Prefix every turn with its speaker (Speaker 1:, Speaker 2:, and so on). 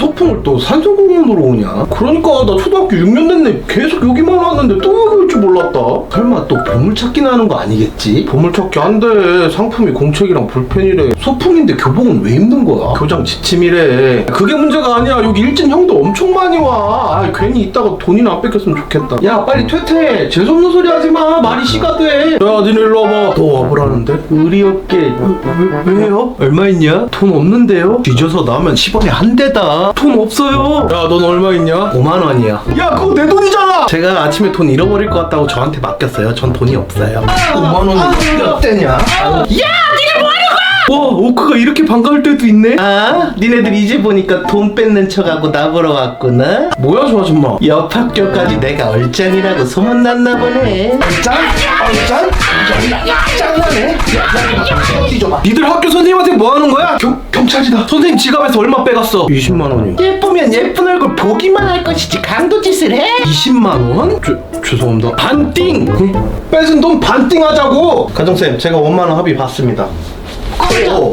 Speaker 1: 소풍을 또 산소공원으로 오냐? 그러니까 나 초등학교 6년 됐네 계속 여기만 왔는데 또 여기 올줄 몰랐다 설마 또 보물찾기 나는 거 아니겠지? 보물찾기 한대 상품이 공책이랑 볼펜이래 소풍인데 교복은 왜 입는 거야? 교장 지침이래 그게 문제가 아니야 여기 일진 형도 엄청 많이 와 아, 괜히 있다가 돈이나 안 뺏겼으면 좋겠다 야 빨리 퇴퇴 재수없는 소리 하지 마 말이 시가 돼 야 니네 일로 와봐 너 와보라는데? 의리 없게 왜, 왜, 왜요? 얼마 있냐? 돈 없는데요? 뒤져서 나면 10원에 한 대다 돈 없어요 야 넌 얼마 있냐? 5만 원이야 야 그거 내 돈이잖아 제가 아침에 돈 잃어버릴 것 같다고 저한테 맡겼어요 전 돈이 없어요 5만 원은 몇 대냐? 야 니네 뭐하는 거야? 와 오크가 이렇게 반가울 때도 있네 아 니네들 이제 보니까 돈 뺏는 척하고 나보러 왔구나 뭐야 저 아줌마 옆 학교까지 내가 얼짱이라고 소문났나 보네 얼짱? 얼짱? 짱나네 줘봐 니들 학교 선생님한테 뭐 하는 거야? 경, 경찰이다 선생님 지갑에서 얼마 빼갔어? 20만 원이요
Speaker 2: 예쁘면 예쁜 얼굴 보기만 할 것이지 강도 짓을 해?
Speaker 1: 20만 원? 죄, 죄송합니다 반띵! 뺏은 돈 반띵 하자고! 가정쌤 제가 원만 원 합의 받습니다 어.